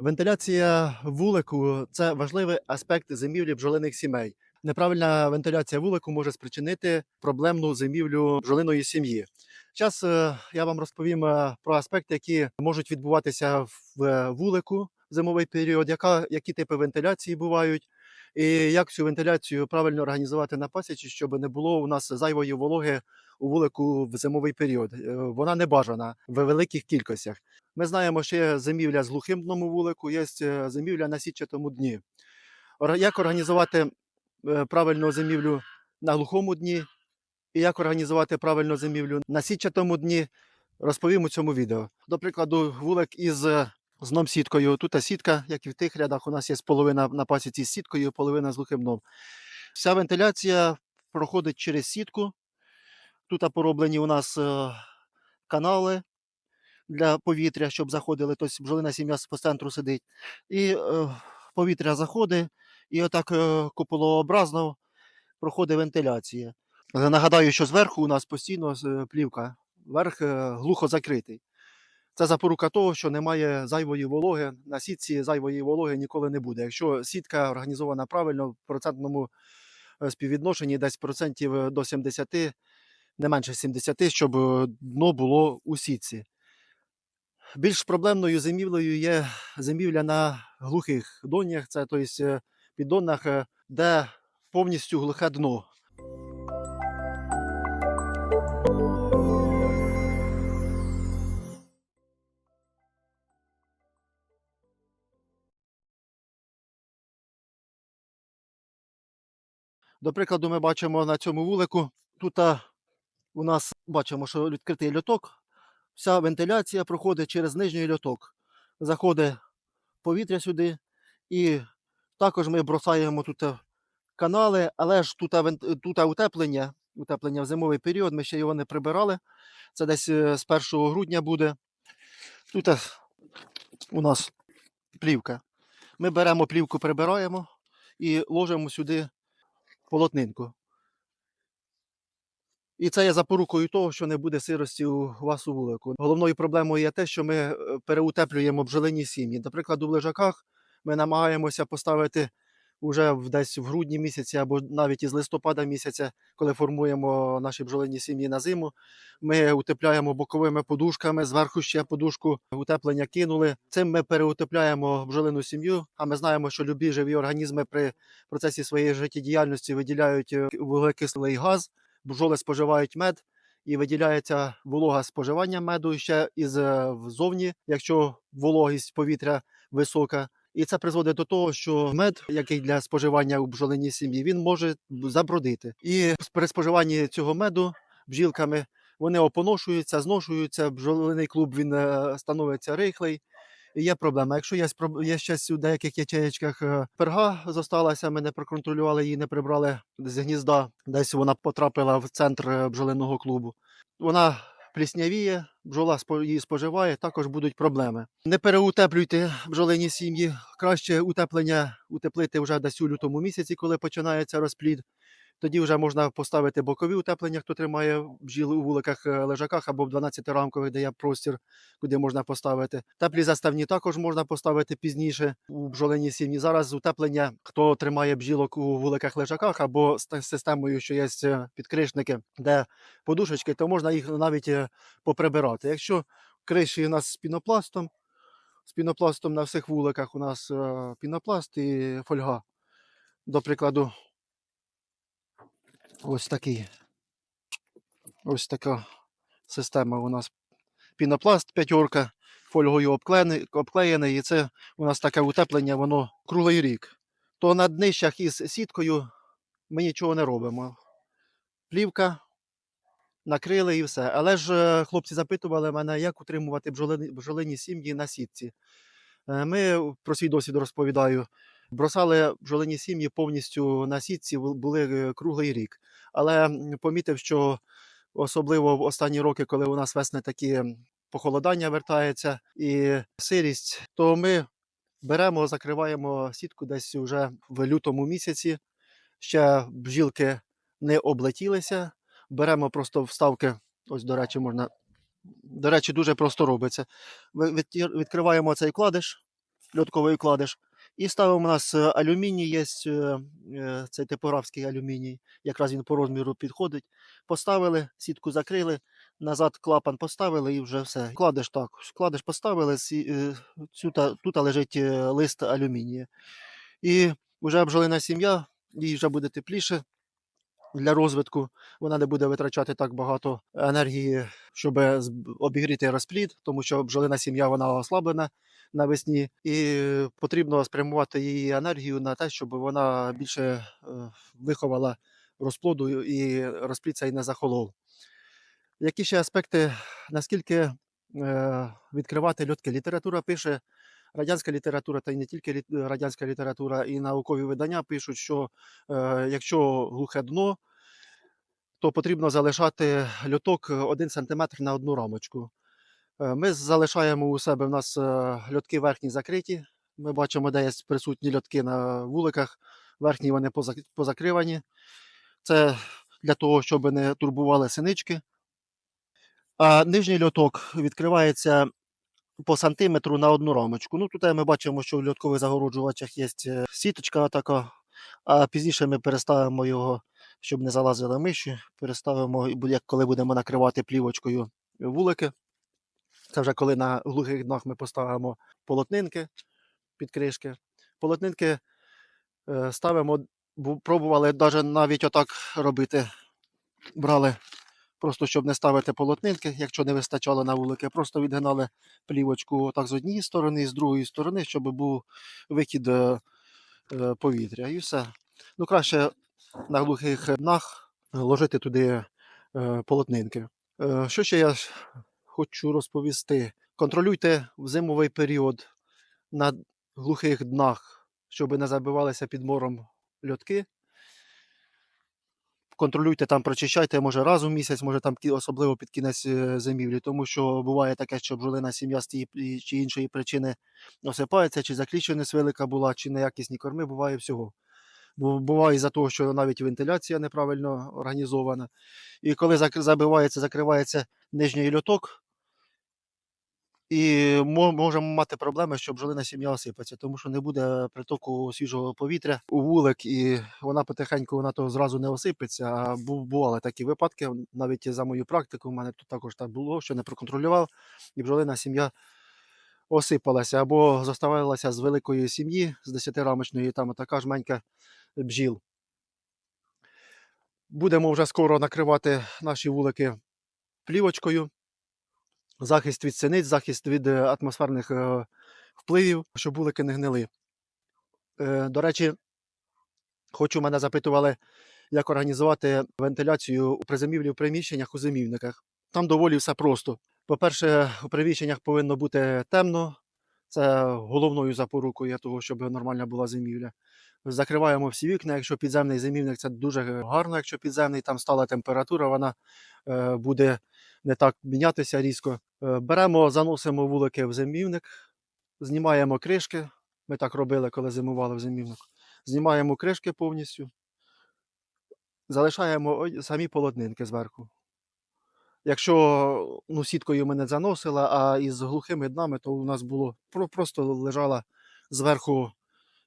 Вентиляція вулику це важливий аспект зимівлі бджолиних сімей. Неправильна вентиляція вулику може спричинити проблемну зимівлю бджолиної сім'ї. Зараз я вам розповім е, про аспекти, які можуть відбуватися в е, вулику в зимовий період, яка, які типи вентиляції бувають, і як цю вентиляцію правильно організувати на пасічі, щоб не було у нас зайвої вологи у вулику в зимовий період. Е, Вона не бажана в великих кількостях. Ми знаємо, що є зимівля з глухим дном у вулику, є е, зимівля на сітчатому дні. Як організувати е, правильну зимівлю на глухому дні і як організувати правильну зимівлю на сітчатому дні, розповім у цьому відео. До прикладу, вулик із з дном сіткою. Тут сітка, як і в тих рядах, у нас є половина на пасіці з сіткою, половина з глухим дном. Вся вентиляція проходить через сітку. Тут пороблені у нас е, канали для повітря, щоб заходили. Тобто бджолина сім'я по центру сидить. І е, повітря заходить, і отак е, куполообразно проходить вентиляція. Нагадаю, що зверху у нас постійно плівка, верх глухо закритий. Це запорука того, що немає зайвої вологи. На сітці зайвої вологи ніколи не буде. Якщо сітка організована правильно в процентному е, співвідношенні, десь процентів е, до 70, не менше 70, щоб е, дно було у сітці. Більш проблемною зимівлею є зимівля на глухих донях, це тобто піддонах, де повністю глухе дно. До прикладу, ми бачимо на цьому вулику. Тут у нас бачимо, що відкритий льоток. Вся вентиляція проходить через нижній льоток. Заходить повітря сюди. І також ми бросаємо тут канали, але ж тут, тут утеплення, утеплення в зимовий період, ми ще його не прибирали. Це десь е, з 1 грудня буде. Тут у нас плівка. Ми беремо плівку, прибираємо і ложимо сюди полотнинку. І це є запорукою того, що не буде сирості у вас у вулику. Головною проблемою є те, що ми е, переутеплюємо бджолині сім'ї. Наприклад, у лежаках ми намагаємося поставити вже десь в грудні місяці або навіть із листопада місяця, коли формуємо наші бджолині сім'ї на зиму. Ми утепляємо боковими подушками, зверху ще подушку утеплення кинули. Цим ми переутепляємо бджолину сім'ю. А ми знаємо, що любі живі організми при процесі своєї життєдіяльності виділяють е, вуглекислий газ, бджоли споживають мед. І виділяється волога споживання меду ще із е, ззовні, якщо вологість повітря висока. І це призводить до того, що мед, який для споживання у бджолиній сім'ї, він може забродити. І при споживанні цього меду бджілками вони опоношуються, зношуються. Бджолиний клуб він е, становиться рихлий. І є проблема. Якщо є, є щось у деяких ячеєчках е, перга зосталася, ми не проконтролювали її, не прибрали з гнізда. Десь вона потрапила в центр е, бджолиного клубу. Вона пліснявіє, бджола її споживає, також будуть проблеми. Не переутеплюйте бджолині сім'ї. Краще утеплення утеплити вже десь у лютому місяці, коли починається розплід. Тоді вже можна поставити бокові утеплення, хто тримає бджіл у вуликах е, лежаках або в 12-рамкових, де є простір, куди можна поставити. Теплі заставні також можна поставити пізніше у бджолині сім'ї. Зараз утеплення, хто тримає бджілок у вуликах лежаках або з системою, що є е, підкришники, де подушечки, то можна їх навіть е, поприбирати. Якщо криші у нас з пінопластом, з пінопластом на всіх вуликах у нас пінопласт і фольга. До прикладу, ось такий. Ось така система у нас. Пінопласт п'ятерка, фольгою обклеєний, і це у нас таке утеплення, воно круглий рік. То на днищах із сіткою ми нічого не робимо. Плівка, накрили і все. Але ж е, хлопці запитували мене, як утримувати бджолини, бджолині сім'ї на сітці. Е, Ми про свій досвід розповідаю. Бросали бджолині сім'ї повністю на сітці, були е, круглий рік. Але помітив, що особливо в останні роки, коли у нас весни такі похолодання вертається і сирість, то ми беремо, закриваємо сітку десь вже в лютому місяці. Ще бджілки не облетілися. Беремо просто вставки. Ось, до речі, можна. До речі, дуже просто робиться. Відкриваємо цей вкладиш, льотковий вкладиш. І ставимо у нас е, алюміній, є е, е, цей типографський алюміній, якраз він по розміру підходить. Поставили, сітку закрили, назад клапан поставили і вже все. Вкладиш так, вкладиш поставили, тут лежить лист алюмінія. І вже бджолина сім'я, їй вже буде тепліше для розвитку. Вона не буде витрачати так багато енергії, щоб обігріти розплід, тому що бджолина сім'я вона ослаблена навесні, і потрібно спрямувати її енергію на те, щоб вона більше е, виховала розплоду і розплід цей не захолов. Які ще аспекти, наскільки е, відкривати льотки? Література пише, радянська література, та й не тільки радянська література, і наукові видання пишуть, що е, якщо глухе дно, то потрібно залишати льоток 1 см на одну рамочку. Е, Ми залишаємо у себе, в нас е, льотки верхні закриті. Ми бачимо, де є присутні льотки на вуликах. Верхні вони позакривані. Це для того, щоб не турбували синички. А нижній льоток відкривається по сантиметру на одну рамочку. Ну, тут ми бачимо, що в льоткових загороджувачах є е, сіточка така, а пізніше ми переставимо його, щоб не залазили миші. Переставимо, як коли будемо накривати плівочкою вулики. Це вже коли на глухих днах ми поставимо полотнинки під кришки. Полотнинки е, ставимо, бу- пробували навіть навіть отак робити. Брали просто щоб не ставити полотнинки, якщо не вистачало на вулики, просто відгинали плівочку так з однієї сторони, з другої сторони, щоб був вихід е, е, повітря. І все. Ну, краще на глухих днах ложити туди полотнинки. Що ще я хочу розповісти? Контролюйте в зимовий період на глухих днах, щоб не забивалися під мором льотки контролюйте там, прочищайте, може раз у місяць, може там особливо під кінець е, зимівлі, тому що буває таке, що бджолина сім'я з тієї чи іншої причини осипається, чи закліщеність велика була, чи неякісні корми, буває всього. Буває із-за того, що навіть вентиляція неправильно організована. І коли забивається, закривається нижній льоток, і мо- можемо мати проблеми, що бджолина сім'я осипеться, тому що не буде притоку свіжого повітря у вулик, і вона потихеньку вона то зразу не осипеться. А бували такі випадки, навіть за мою практику, у мене тут також так було, що не проконтролював, і бджолина сім'я осипалася або зоставалася з великої сім'ї, з 10-рамочної, там така жменька бджіл. Будемо вже скоро накривати наші вулики плівочкою захист від синиць, захист від е, атмосферних е, впливів, щоб вулики не гнили. Е, До речі, хочу мене запитували, як організувати вентиляцію у приземівлі в приміщеннях у зимівниках. Там доволі все просто. По-перше, у приміщеннях повинно бути темно. Це головною запорукою того, щоб нормальна була зимівля. Закриваємо всі вікна. Якщо підземний зимівник, це дуже гарно. Якщо підземний, там стала температура, вона буде не так мінятися різко. Е, Беремо, заносимо вулики в зимівник, знімаємо кришки. Ми так робили, коли зимували в зимівник. Знімаємо кришки повністю, залишаємо самі полотнинки зверху. Якщо ну, сіткою ми не заносили, а із глухими днами, то у нас було просто лежала зверху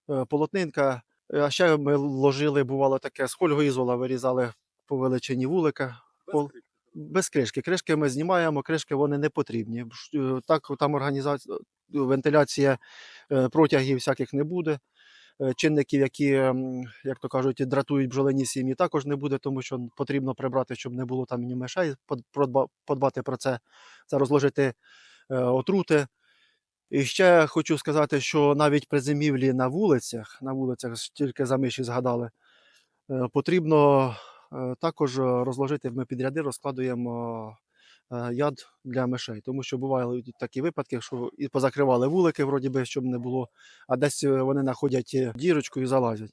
е, полотнинка. А ще ми ложили, бувало таке, з фольгоізола вирізали по величині вулика. Пол- без кришки. Кришки ми знімаємо, кришки вони не потрібні. Е, Так, там організація, вентиляція е, протягів всяких не буде. Е, Чинників, які, як то кажуть, дратують бджолині сім'ї, також не буде, тому що потрібно прибрати, щоб не було там ні мишей, подбати про це, це розложити е, отрути. І ще хочу сказати, що навіть при зимівлі на вулицях, на вулицях тільки за миші згадали, е, потрібно е, також розложити, ми під ряди розкладуємо е, яд для мишей, тому що бувають такі випадки, що і позакривали вулики, вроді би, щоб не було, а десь е, вони знаходять е, дірочку і залазять.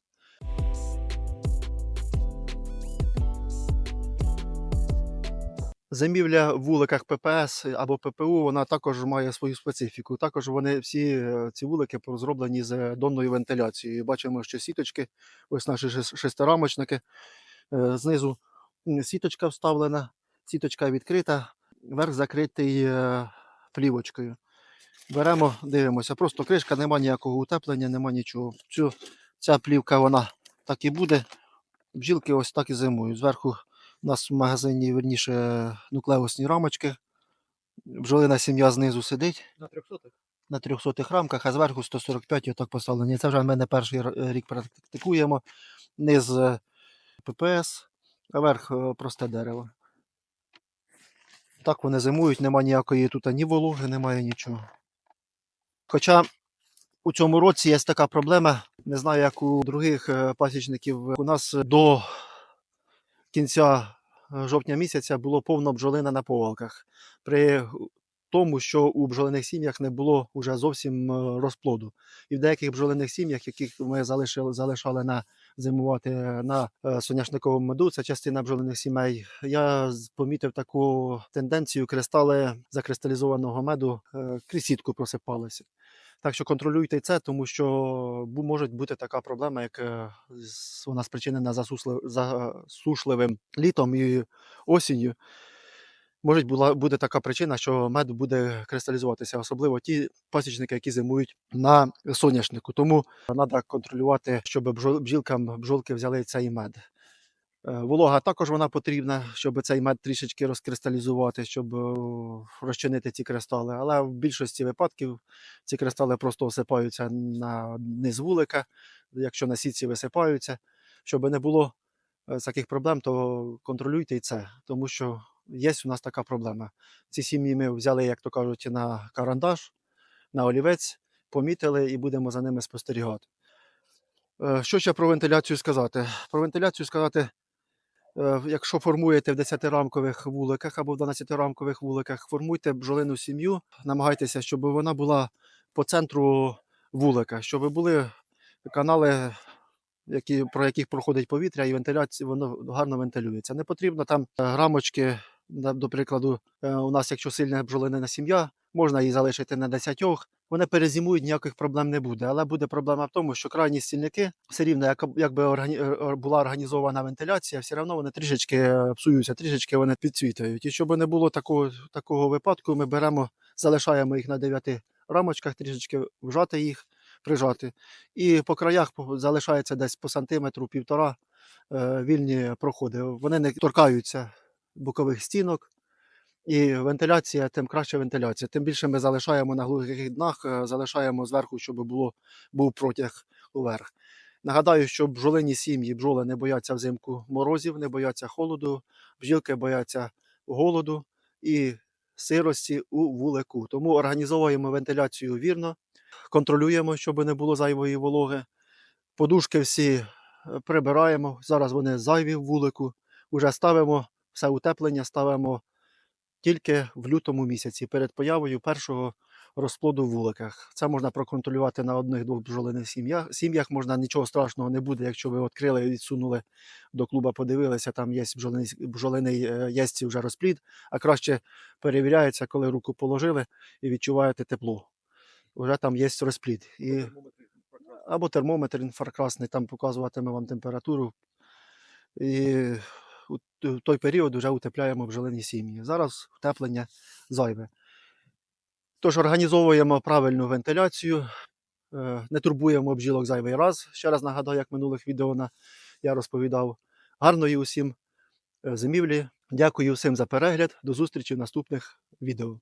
Зимівля в вуликах ППС або ППУ, вона також має свою специфіку. Також вони всі е, ці вулики зроблені з донною вентиляцією. Бачимо, що сіточки, ось наші шес- шестирамочники. Е, Знизу сіточка вставлена, сіточка відкрита, верх закритий е, плівочкою. Беремо, дивимося. Просто кришка, нема ніякого утеплення, нема нічого. Цю, ця плівка вона так і буде. Бджілки ось так і зимують. Зверху у нас в магазині, верніше, нуклеусні рамочки. Бджолина сім'я знизу сидить На 300 на 300 рамках, а зверху 145 отак поставлені. Це вже ми не перший рік практикуємо. Низ е, ППС, а верх е, просте дерево. Так вони зимують, нема ніякої тут ні вологи, немає нічого. Хоча у цьому році є така проблема, не знаю, як у других е, пасічників. У нас до кінця е, жовтня місяця було повно бджолина на повалках. При тому, що у бджолиних сім'ях не було вже зовсім розплоду. І в деяких бджолиних сім'ях, яких ми залишили, залишали на зимувати на е, соняшниковому меду, це частина бджолиних сімей. Я помітив таку тенденцію, кристали закристалізованого меду е, крізь сітку просипалися. Так що контролюйте це, тому що може бути така проблема, як е, вона спричинена засушливим літом і осінню. Може буде така причина, що мед буде кристалізуватися, особливо ті пасічники, які зимують на соняшнику. Тому треба контролювати, щоб бджілкам бджолки взяли цей мед. Е, Волога також вона потрібна, щоб цей мед трішечки розкристалізувати, щоб е, розчинити ці кристали. Але в більшості випадків ці кристали просто осипаються на низ вулика, якщо на сітці висипаються. Щоб не було е, таких проблем, то контролюйте і це, тому що є у нас така проблема. Ці сім'ї ми взяли, як то кажуть, на карандаш, на олівець, помітили і будемо за ними спостерігати. Е, Що ще про вентиляцію сказати? Про вентиляцію сказати, е, якщо формуєте в 10-рамкових вуликах або в 12-рамкових вуликах, формуйте бджолину сім'ю, намагайтеся, щоб вона була по центру вулика, щоб були канали, які, про яких проходить повітря, і вентиляція воно гарно вентилюється. Не потрібно там е, рамочки, на- до прикладу, е, у нас, якщо сильна бджолинина сім'я, можна її залишити на 10, вони перезимують, ніяких проблем не буде. Але буде проблема в тому, що крайні стільники, все рівно, як, якби органі... е, була організована вентиляція, все одно вони трішечки е, псуються, трішечки вони підцвітають. І щоб не було такого, такого випадку, ми беремо, залишаємо їх на 9 рамочках, трішечки вжати їх, прижати. І по краях залишається десь по сантиметру, півтора вільні проходи. Вони не торкаються бокових стінок. І вентиляція, тим краще вентиляція. Тим більше ми залишаємо на глухих днах, е, залишаємо зверху, щоб було, був протяг уверх. Нагадаю, що бджолині сім'ї бджоли не бояться взимку морозів, не бояться холоду, бджілки бояться голоду і сирості у вулику. Тому організовуємо вентиляцію вірно, контролюємо, щоб не було зайвої вологи. Подушки всі е, прибираємо. Зараз вони зайві в вулику. Уже ставимо все утеплення, ставимо тільки в лютому місяці перед появою першого розплоду в вуликах. Це можна проконтролювати на одних-двох бджолиних сім'ях. Сім'ях можна нічого страшного не буде, якщо ви відкрили і відсунули до клуба, подивилися, там є бджолиний, бджолиний е, вже розплід, а краще перевіряється, коли руку положили і відчуваєте тепло. Вже там є розплід. І або термометр інфракрасний, там показуватиме вам температуру. І в той період вже утепляємо бджолині сім'ї. Зараз утеплення зайве. Тож організовуємо правильну вентиляцію, е, не турбуємо бджілок зайвий раз. Ще раз нагадаю, як в минулих відео я розповідав. Гарної усім е, зимівлі. Дякую всім за перегляд. До зустрічі в наступних відео.